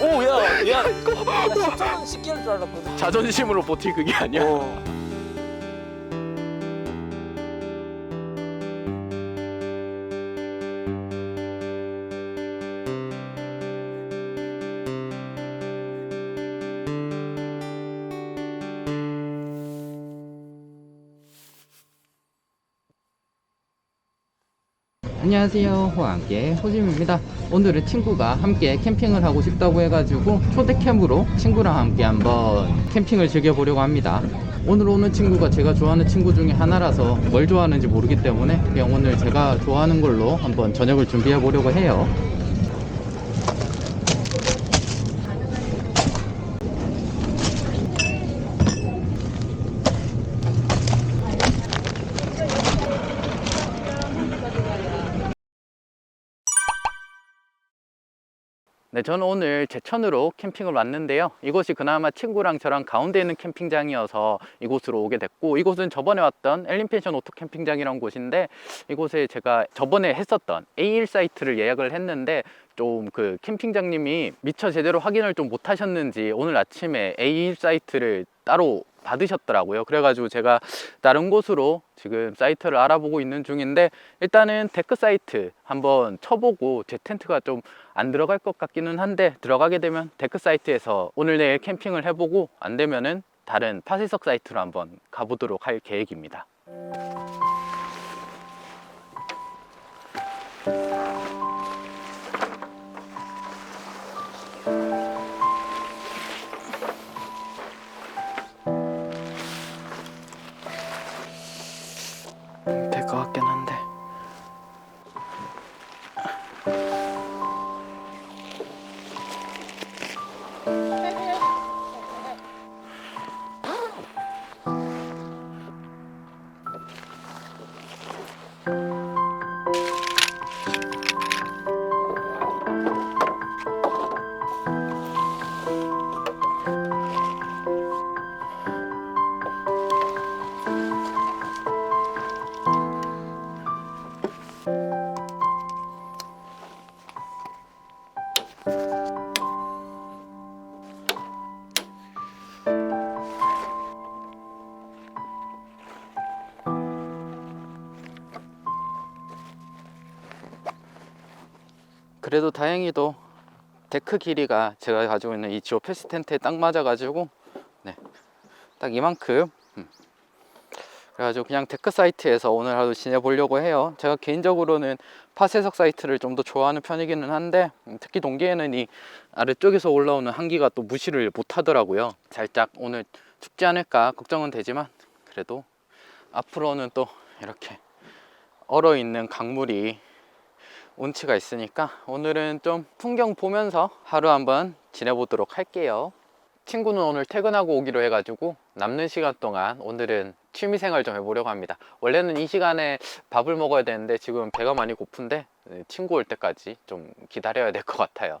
오야야 이거 10개월 줄 알았거든 자존심으로 버틸 그게 아니야. 어. 안녕하세요. 호암계 호짐입니다. 오늘은 친구가 함께 캠핑을 하고 싶다고 해가지고 초대캠으로 친구랑 함께 한번 캠핑을 즐겨보려고 합니다. 오늘 오는 친구가 제가 좋아하는 친구 중에 하나라서 뭘 좋아하는지 모르기 때문에 그냥 오늘 제가 좋아하는 걸로 한번 저녁을 준비해 보려고 해요 네, 저는 오늘 제천으로 캠핑을 왔는데요. 이곳이 그나마 친구랑 저랑 가운데 있는 캠핑장이어서 이곳으로 오게 됐고, 이곳은 저번에 왔던 엘린펜션 오토 캠핑장이라는 곳인데, 이곳에 제가 저번에 했었던 A1 사이트를 예약을 했는데, 좀 그 캠핑장님이 미처 제대로 확인을 좀 못 하셨는지 오늘 아침에 A1 사이트를 따로 받으셨더라고요. 그래가지고 제가 다른 곳으로 지금 사이트를 알아보고 있는 중인데 일단은 데크 사이트 한번 쳐보고 제 텐트가 좀 안 들어갈 것 같기는 한데 들어가게 되면 데크 사이트에서 오늘 내일 캠핑을 해보고 안 되면은 다른 파쇄석 사이트로 한번 가보도록 할 계획입니다. 그래도 다행히도 데크 길이가 제가 가지고 있는 이 지오 패스 텐트에 딱 맞아가지고 네, 딱 이만큼 음. 그래가지고 그냥 데크 사이트에서 오늘 하루 지내보려고 해요 제가 개인적으로는 파쇄석 사이트를 좀 더 좋아하는 편이기는 한데 음, 특히 동계에는 이 아래쪽에서 올라오는 한기가 또 무시를 못하더라고요 살짝 오늘 춥지 않을까 걱정은 되지만 그래도 앞으로는 또 이렇게 얼어있는 강물이 운치가 있으니까 오늘은 좀 풍경 보면서 하루 한번 지내보도록 할게요. 친구는 오늘 퇴근하고 오기로 해가지고 남는 시간 동안 오늘은 취미생활 좀 해보려고 합니다. 원래는 이 시간에 밥을 먹어야 되는데 지금 배가 많이 고픈데 친구 올 때까지 좀 기다려야 될 것 같아요.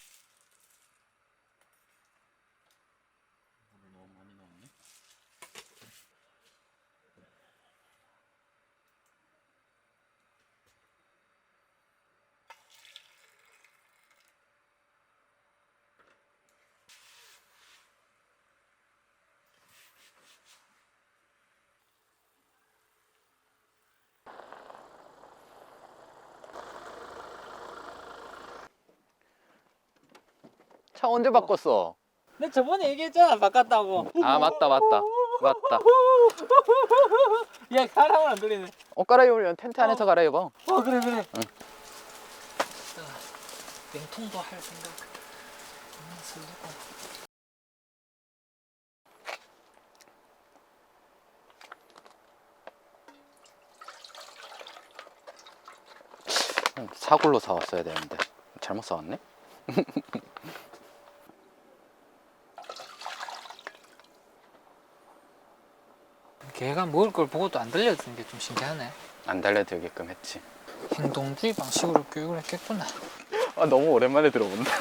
차 언제 바꿨어? 내 저번에 얘기했잖아 바꿨다고. 아 맞다 맞다. 맞다. 야 사람을 안 돌리네. 옷 갈아입으면. 텐트 안에서 갈아입어. 어 그래 그래. 응. 냉통도 할 생각. 음, 사골로 사왔어야 되는데. 잘못 사왔네? 걔가 먹을 걸 보고도 안 들려주는 게 좀 신기하네. 안 달래들게끔 했지. 행동주의 방식으로 교육을 했겠구나. 아 너무 오랜만에 들어본다.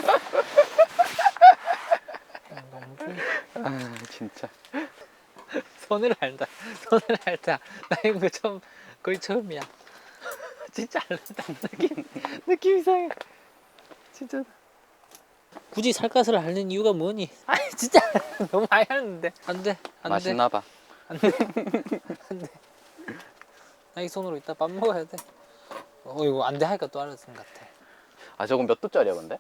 행동주의. 아 진짜. 손을 알다 손을 알다 나 이거 처음 거의 처음이야. 진짜 알다. 느낌 느낌 이상해. 진짜. 굳이 살갗을 앓는 이유가 뭐니? 아니 진짜 너무 많이 하는데. 안돼 안돼. 맛있나 봐 나 이 손으로 이따 밥 먹어야 돼 어 이거 안돼 하니까 또 알았은 것 같아. 아 저건 몇 도짜리야 근데?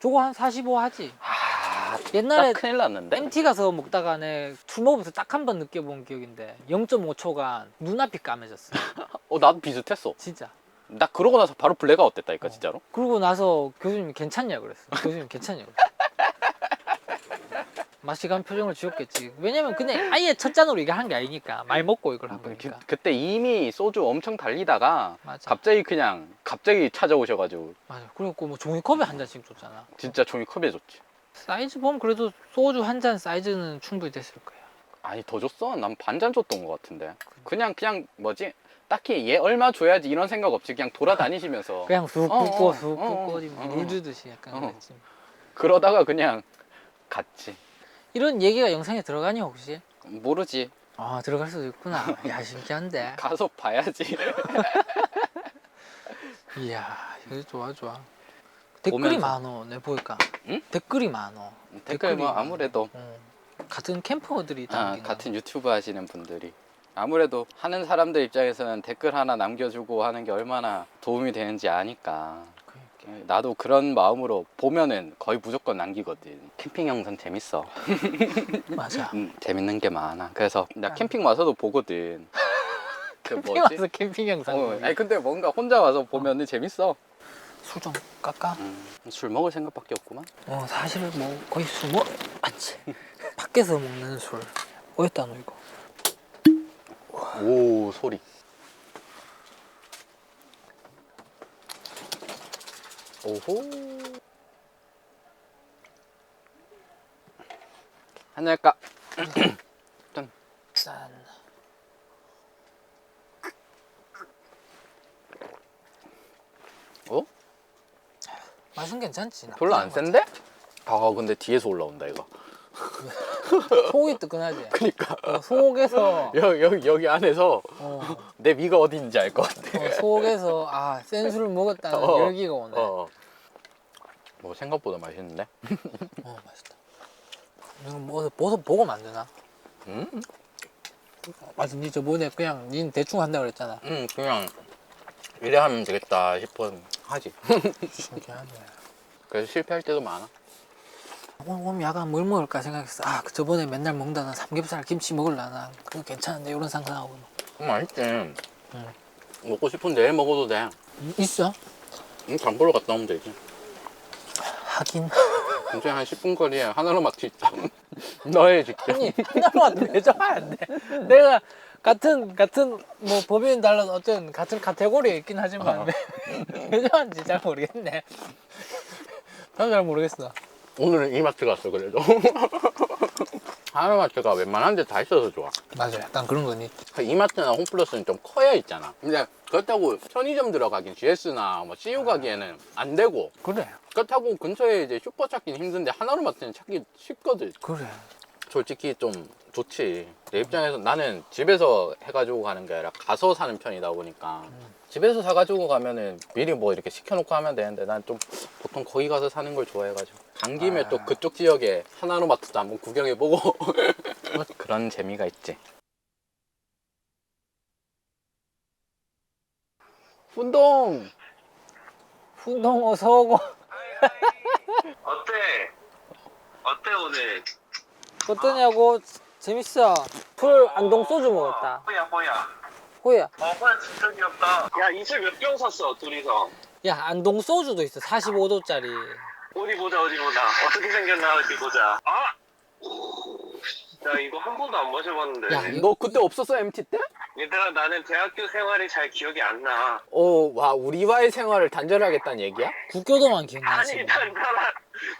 저거 한 45 하지. 아 옛날에 딱 큰일 났는데? MT 가서 먹다가 내술 먹으면서 딱 한 번 느껴본 기억인데 0.5초간 눈앞이 까매졌어. 어 나도 비슷했어. 진짜. 나 그러고 나서 바로 블랙아웃 됐다니까 어. 진짜로? 그러고 나서 교수님이 괜찮냐 그랬어. 교수님 괜찮냐 그랬어 맛이 간 표정을 지었겠지. 왜냐면 그냥 아예 첫 잔으로 이거 한게 아니니까. 많이 먹고 이걸 한 그, 거니까. 그때 이미 소주 엄청 달리다가 맞아. 갑자기 그냥 갑자기 찾아오셔가지고. 맞아. 그리고 뭐 종이컵에 한 잔씩 줬잖아. 진짜 종이컵에 줬지. 사이즈 보면 그래도 소주 한 잔 사이즈는 충분히 됐을 거야. 아니 더 줬어? 난 반잔 줬던 것 같은데. 그냥 그냥 뭐지? 딱히 얘 얼마 줘야지 이런 생각 없이 그냥 돌아다니시면서. 그냥 쑥 어, 붓고 어, 쑥 어, 붓고 어, 어디 어, 물 어. 주듯이 약간 어. 그랬지. 그러다가 그냥 갔지 이런 얘기가 영상에 들어가니 혹시? 모르지 아 들어갈 수도 있구나 야 신기한데 가서 봐야지 이야 이거 좋아 좋아 댓글이 보면서. 많어 내 보니까 응? 댓글이 많어 댓글 뭐. 아무래도 어. 같은 캠퍼들이 아, 같은 유튜브 하시는 분들이 아무래도 하는 사람들 입장에서는 댓글 하나 남겨주고 하는 게 얼마나 도움이 되는지 아니까. 나도 그런 마음으로 보면은 거의 무조건 남기거든. 캠핑 영상 재밌어. 맞아. 음, 재밌는 게 많아. 그래서 나 캠핑 와서도 보거든. 그 캠핑 뭐지? 와서 캠핑 영상 어. 아니 근데 뭔가 혼자 와서 보면은 재밌어. 술 좀 깎아? 음, 술 먹을 생각밖에 없구만. 어 사실은 뭐 거의 술 먹... 아치 밖에서 먹는 술. 어였다 너 이거 오 소리 오호. 한잔 할까? 짠. 어? 맛은 괜찮지? 별로 안 센데? 아. 근데 뒤에서 올라온다 이거. 속이 뜨끈하지? 그니까. 어, 속에서. 여기, 여기, 여기 안에서. 어, 내 위가 있는지 알 것 같아. 어, 속에서 아센 술을 먹었다는 어, 열기가 오네. 어, 어. 뭐 생각보다 맛있는데? 맛있다. 이거 뭐 버섯 보고 만드나? 음, 맞아 니 저번에 그냥 닌 대충 한다 그랬잖아. 음 그냥 이래 하면 되겠다 싶어 하지. 신기하네. 그래서 실패할 때도 많아. 오늘, 오늘 야간 뭘 먹을까 생각했어. 아 그 저번에 맨날 먹다가 삼겹살 김치 먹을라나. 그거 괜찮은데 이런 상상하고 음, 맛있지. 먹고 싶은 내일 먹어도 돼. 음, 있어? 음, 장 보러 갔다 오면 되지 하긴 굉장히 한 10분 거리에 하나로 마트 있다 너의 직접 아니 하나만 왜 좋아야 안 돼? 내가 같은 같은 뭐 법인 달라서 어쨌든 같은 카테고리에 있긴 하지만. 어. 왜 좋아하는지 잘 모르겠네. 나도 잘 모르겠어. 오늘은 이마트 갔어 그래도 하나마트가 웬만한 데 다 있어서 좋아. 맞아 약간 그런 거니 이마트나 홈플러스는 좀 커야 있잖아. 근데 그렇다고 편의점 들어가긴 GS나 뭐 CU 가기에는 안 되고 그래 그렇다고 근처에 이제 슈퍼 찾기는 힘든데 하나로마트는 찾기 쉽거든. 그래 솔직히 좀 좋지. 내 입장에서 나는 집에서 해가지고 가는 게 아니라 가서 사는 편이다 보니까 집에서 사가지고 가면은 미리 뭐 이렇게 시켜놓고 하면 되는데 난 좀 보통 거기 가서 사는 걸 좋아해가지고 간 김에 아. 또 그쪽 지역에 하나로마트도 한번 구경해보고 그런 재미가 있지. 운동 훈동 어서 오고 어때? 어때 오늘? 어떠냐고 재밌어 풀 안동 소주 먹었다 호야 호야. 호야 어 호야 진짜 귀엽다. 야 이슬 몇병 샀어 둘이서? 야 안동 소주도 있어 45도짜리 어디 보자 어디 보자. 어떻게 생겼나 어디 보자. 아! 야 이거 한 번도 안 마셔봤는데. 야, 너 그때 없었어 MT 때? 얘들아 나는 대학교 생활이 잘 기억이 안 나. 어, 와 우리와의 생활을 단절하겠다는 얘기야? 국교도만 기억나지 아니 난 나라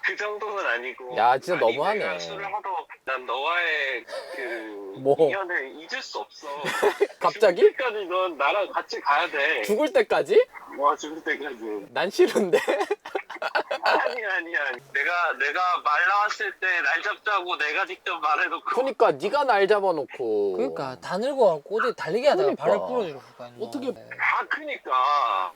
그 정도는 아니고. 야, 진짜 아니, 너무하네. 내가 술을 하도 난 너와의 그 뭐? 인연을 잊을 수 없어. 갑자기? 죽을 때까지 넌 나랑 같이 가야 돼. 죽을 때까지? 와 죽을 때까지. 난 싫은데. 아니 아니야. 내가 내가 말 나왔을 때 날 잡자고 내가 직접 말해놓고. 그러니까 네가 날 잡아놓고. 그러니까 다 늙어갖고 어디 달리기 하다가 그러니까. 발을 있노 어떻게- 아 그니까.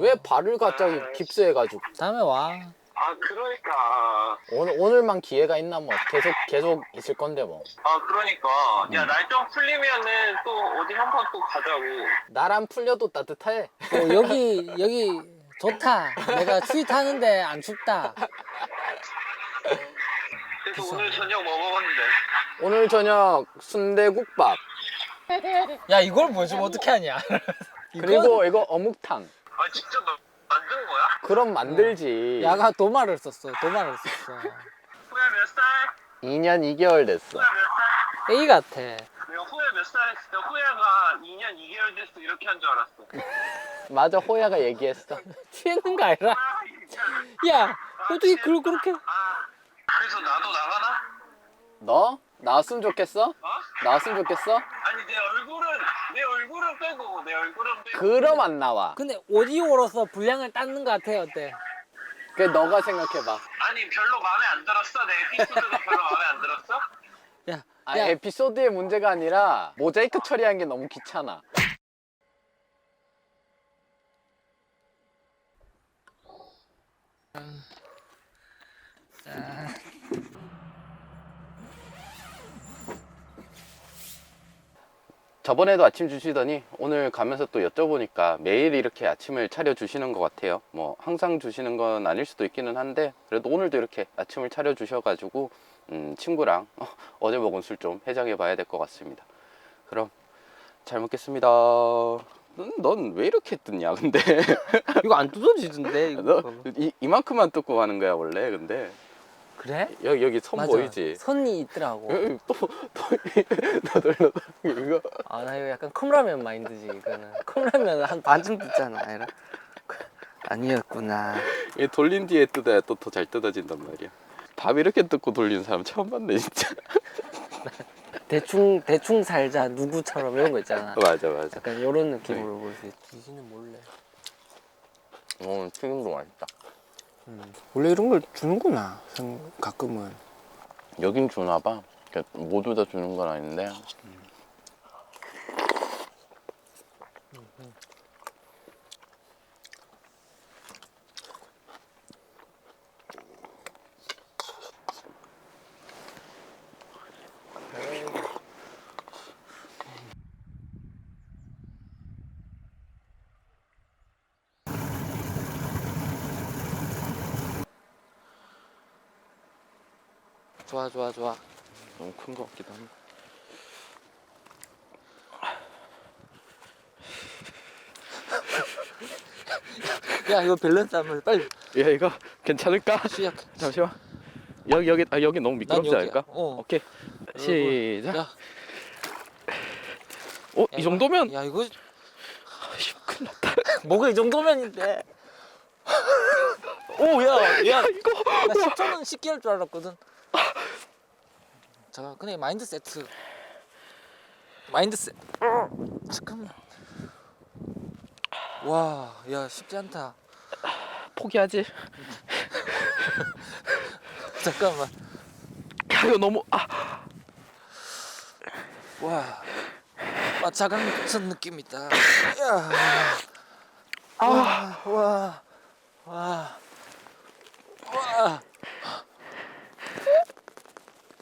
왜 발을 갑자기 깁스해가지고 다음에 와 아 그러니까. 오늘 오늘만 기회가 있나 뭐 계속 계속 있을 건데 뭐 아 그러니까. 음. 야날 좀 풀리면은 또 어디 한 번 또 가자고. 날안 풀려도 따뜻해. 어, 여기 여기 좋다 내가 추위 타는데 안 춥다 그래서. 오늘 저녁 뭐 먹었는데. 오늘 저녁 순대국밥 야 이걸 뭐좀 어떻게 하냐 그리고 이거 어묵탕. 아 직접 너 만든 거야? 그럼 만들지. 야가 도마를 썼어 도마를 썼어 후야 몇 살? 2년 2개월 됐어. 후야 몇 살? A 같아 내가 후야 몇살 했을 때 후야가 2년 2개월 됐어 이렇게 한 줄 알았어. 맞아 호야가 얘기했어. 취했는 거 아니라 아, 진짜. 야 어떻게 그걸 그렇게 아, 그래서 나도 나가나? 너 나왔으면 좋겠어? 어? 나왔으면 좋겠어? 아니 내 얼굴은 내 얼굴은 빼고 내 얼굴은 빼고 그럼 안 나와. 근데 오디오로서 분량을 땄는 거 같아 어때 그 너가 생각해봐. 아니 별로 마음에 안 들었어 내 에피소드가 별로 마음에 안 들었어? 야, 아, 야 에피소드의 문제가 아니라 모자이크 처리한 게 너무 귀찮아. 저번에도 아침 주시더니 오늘 가면서 또 여쭤보니까 매일 이렇게 아침을 차려 주시는 것 같아요. 뭐 항상 주시는 건 아닐 수도 있기는 한데 그래도 오늘도 이렇게 아침을 차려 주셔가지고 음, 친구랑 어 제 먹은 술 좀 해장해 봐야 될 것 같습니다. 그럼 잘 먹겠습니다. 넌 왜 이렇게 뜯냐 근데 이거 안 뜯어지던데 너 이, 이만큼만 뜯고 가는 거야 원래 근데 그래? 여기 여기 선 보이지? 선이 있더라고 여기 또또 너덜너덜 이거 아 나 이거 약간 컵라면 마인드지 이거는 컵라면 한 반쯤 뜯잖아 아니라 아니었구나 이 돌린 뒤에 뜯어야 또 더 잘 뜯어진단 말이야. 밥 이렇게 뜯고 돌리는 사람 처음 봤네 진짜. 대충 대충 살자 누구처럼 이런 거 있잖아 맞아 맞아. 약간 이런 느낌으로 볼 수 있지 지는 몰래 어 튀김도 맛있다. 원래 이런 걸 주는구나 생- 가끔은 여긴 주나 봐. 그러니까 모두 다 주는 건 아닌데. 좋아 좋아 좋아 너무 큰 것 같기도 한데. 야 이거 밸런스 한번 빨리 야 이거 괜찮을까? 시작 잠시만. 여기 여기 아 여기 너무 미끄럽지 여기야. 않을까? 어. 오케이. 시작. 야, 어 이 정도면 야 이거 아이씨, 큰일 났다. 뭐가 이 정도면인데 오야야 이거 나 10초는 쉽게 할 줄 알았거든 잠깐 근데 마인드 세트 마인드 세 잠깐만. 와야 쉽지 않다. 포기하지. 잠깐만. 야 이거 너무 아. 와 아, 자강 같은 느낌 있다. 야. 아. 와, 와, 와,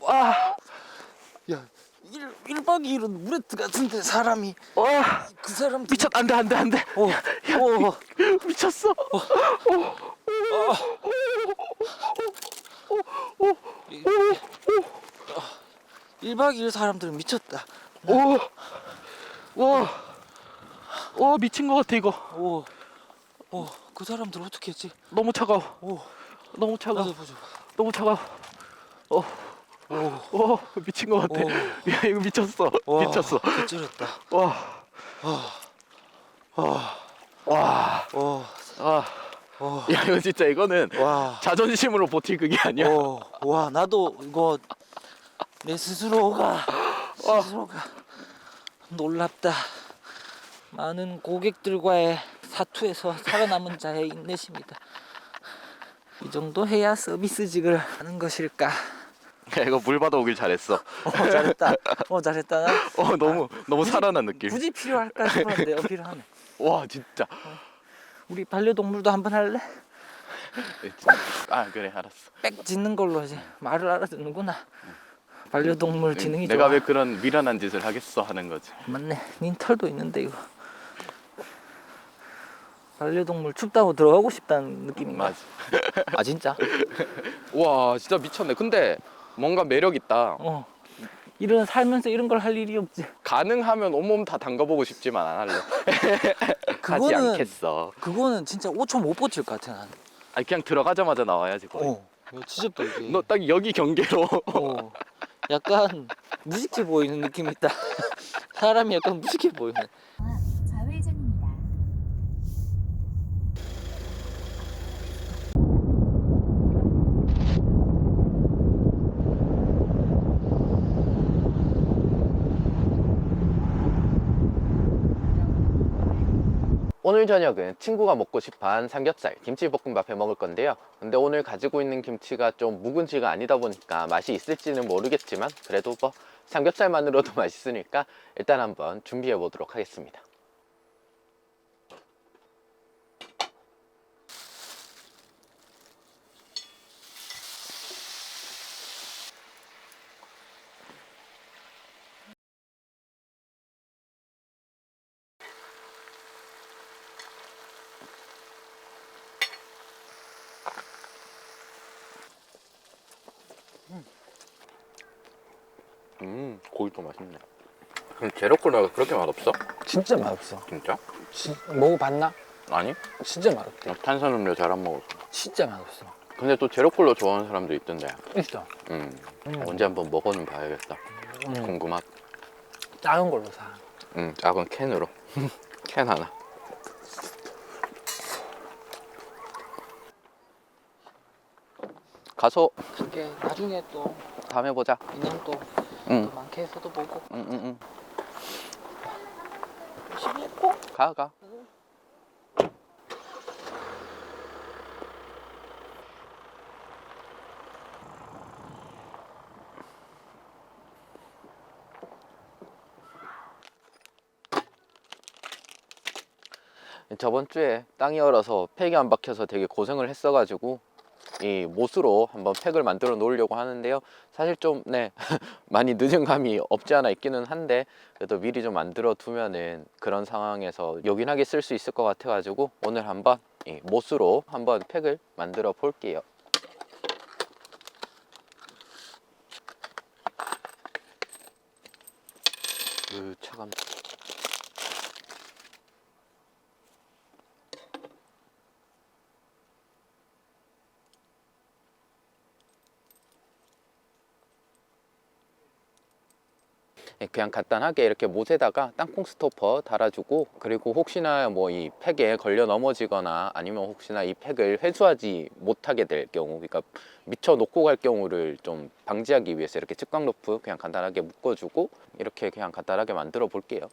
와. 야, 1, 1박 2일은 물에 들어갔는데 사람이 와. 그 사람 미쳤 안돼 안돼 안돼. 오, 오, 미쳤어. 이- 어, 1박 2일 사람들은 미쳤다. 오. 와. 와 미친 것 같아 이거. 오, 오, 그 사람들 어떻게 했지? 너무 차가워. 오, 너무 차가워. 나도 보자. 너무 차가워. 어. 오, 오 미친 것 같아. 오. 야 이거 미쳤어. 와, 미쳤어. 개쩔었다. 와. 와, 와. 오, 아. 오, 야 이거 진짜 이거는 와, 자존심으로 버틸 그게 아니야. 오, 와, 나도 이거 내 스스로가 스스로가 놀랍다. 많은 고객들과의 사투에서 살아남은 자의 인내심이다. 이 정도 해야 서비스직을 하는 것일까? 야 이거 물 받아 오길 잘했어. 어 잘했다. 어 잘했다. 나 어 너무 너무 살아난 느낌. 굳이 필요할까 싶었는데 어 필요하네. 와 진짜. 우리 반려동물도 한번 할래? 아 그래 알았어. 빽 짖는 걸로 이제 말을 알아듣는구나. 반려동물 지능이 내가 좋아. 왜 그런 미련한 짓을 하겠어 하는 거지. 맞네. 닌 털도 있는데 이거. 반려동물 춥다고 들어가고 싶다는 느낌인가? 맞아. 아 진짜? 와 진짜 미쳤네. 근데 뭔가 매력 있다. 어. 이런 살면서 이런 걸 할 일이 없지. 가능하면 온몸 다 담가보고 싶지만 안 할래. 하지 그거는 않겠어. 그거는 진짜 5초 못 버틸 것 같아 난. 아니 그냥 들어가자마자 나와야지 거의. 어. 이거 지졌다 이게. 너 딱 여기 경계로. 어. 약간 무식해 보이는 느낌 있다. 사람이 약간 무식해 보이네. 좌회전입니다. 오늘 저녁은 친구가 먹고 싶어한 삼겹살, 김치볶음밥 해 먹을 건데요. 근데 오늘 가지고 있는 김치가 좀 묵은지가 아니다 보니까 맛이 있을지는 모르겠지만 그래도 뭐 삼겹살만으로도 맛있으니까 일단 한번 준비해 보도록 하겠습니다. 음, 고기도 맛있네. 그럼 제로콜라가 그렇게 맛없어? 진짜 맛없어. 진짜? 진, 먹어봤나? 아니? 진짜 맛없대. 나 탄산음료 잘 안 먹어서. 진짜 맛없어. 근데 또 제로콜라 좋아하는 사람도 있던데. 있어. 음, 음. 언제 한번 먹어는 봐야겠다. 음, 궁금하다. 작은 걸로 사. 음, 작은 캔으로. 캔 하나. 가서 그게 나중에 또 다음에 보자. 인형 또 응, 더 많게 해서도 보고 응, 응, 응. 열심히 했고 가, 가. 저번 주에 땅이 얼어서 팩이 안 박혀서 되게 고생을 했어가지고 이 못으로 한번 팩을 만들어 놓으려고 하는데요. 사실 좀 네, 많이 늦은 감이 없지 않아 있기는 한데 그래도 미리 좀 만들어 두면은 그런 상황에서 요긴하게 쓸 수 있을 것 같아 가지고 오늘 한번 이 못으로 한번 팩을 만들어 볼게요. 으 차감. 그냥 간단하게 이렇게 못에다가 땅콩 스토퍼 달아주고 그리고 혹시나 뭐 이 팩에 걸려 넘어지거나 아니면 혹시나 이 팩을 회수하지 못하게 될 경우 그러니까 미쳐 놓고 갈 경우를 좀 방지하기 위해서 이렇게 측광 로프 그냥 간단하게 묶어주고 이렇게 그냥 간단하게 만들어 볼게요.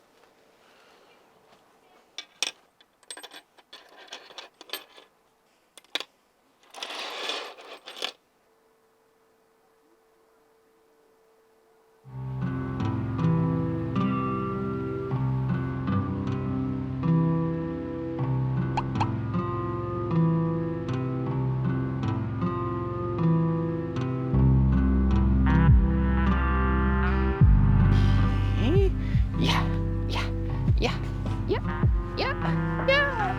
야, 야, 야.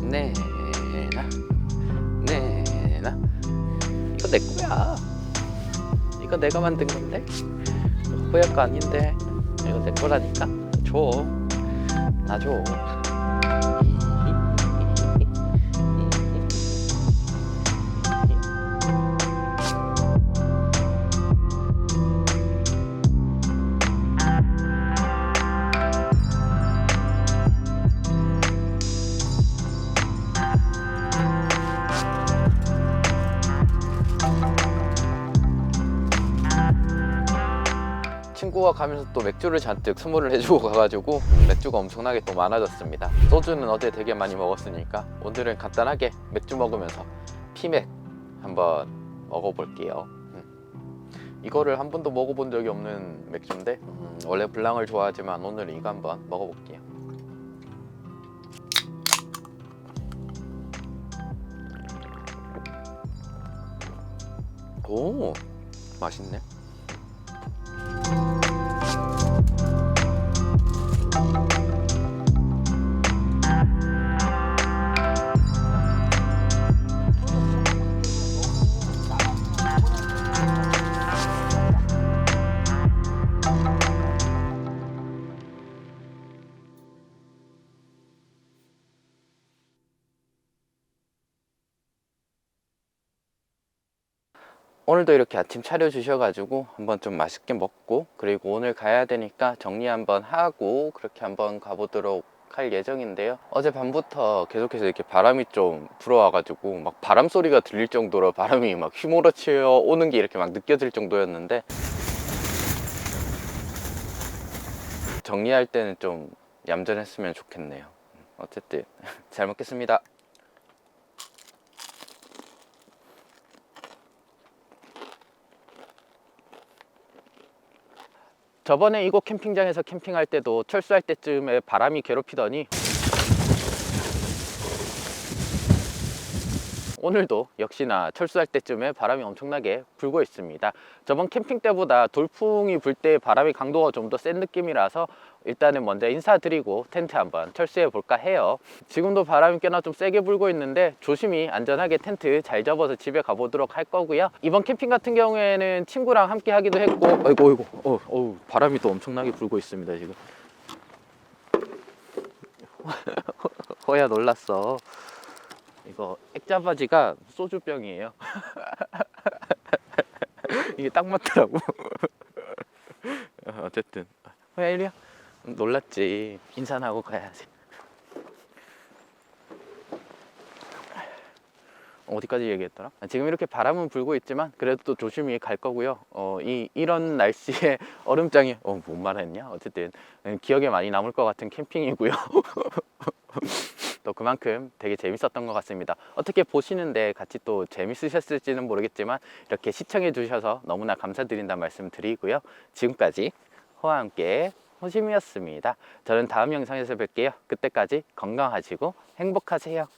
내나, 내나. 이거 내 거야. 이거 내가 만든 건데. 호약 거 아닌데. 이거 내 거라니까. 줘. 나 줘. 친구가 가면서 또 맥주를 잔뜩 선물을 해주고 가가지고 맥주가 엄청나게 또 많아졌습니다. 소주는 어제 되게 많이 먹었으니까 오늘은 간단하게 맥주 먹으면서 피맥 한번 먹어볼게요. 음. 이거를 한 번도 먹어본 적이 없는 맥주인데 음, 원래 블랑을 좋아하지만 오늘 이거 한번 먹어볼게요. 오 맛있네. 오늘도 이렇게 아침 차려주셔가지고 한번 좀 맛있게 먹고 그리고 오늘 가야 되니까 정리 한번 하고 그렇게 한번 가보도록 할 예정인데요. 어제 밤부터 계속해서 이렇게 바람이 좀 불어와가지고 막 바람 소리가 들릴 정도로 바람이 막 휘몰아치어 오는 게 이렇게 막 느껴질 정도였는데 정리할 때는 좀 얌전했으면 좋겠네요. 어쨌든 잘 먹겠습니다. 저번에 이곳 캠핑장에서 캠핑할 때도 철수할 때쯤에 바람이 괴롭히더니 오늘도 역시나 철수할 때쯤에 바람이 엄청나게 불고 있습니다. 저번 캠핑 때보다 돌풍이 불 때 바람의 강도가 좀 더 센 느낌이라서 일단은 먼저 인사드리고 텐트 한번 철수해 볼까 해요. 지금도 바람이 꽤나 좀 세게 불고 있는데 조심히 안전하게 텐트 잘 접어서 집에 가보도록 할 거고요. 이번 캠핑 같은 경우에는 친구랑 함께 하기도 했고, 아이고 아이고, 어, 어, 바람이 또 엄청나게 불고 있습니다 지금. 호야 놀랐어. 이거 액자바지가 소주병이에요. 이게 딱 맞더라고. 어, 어쨌든 호야 이리야. 놀랐지. 인사는 하고 가야지. 어디까지 얘기했더라? 아, 지금 이렇게 바람은 불고 있지만 그래도 또 조심히 갈 거고요. 어, 이 이런 날씨에 얼음장에 어, 뭔 말했냐? 어쨌든 음, 기억에 많이 남을 것 같은 캠핑이고요. 또 그만큼 되게 재밌었던 것 같습니다. 어떻게 보시는데 같이 또 재밌으셨을지는 모르겠지만 이렇게 시청해 주셔서 너무나 감사드린다 말씀 드리고요. 지금까지 호와 함께 호심이었습니다. 저는 다음 영상에서 뵐게요. 그때까지 건강하시고 행복하세요.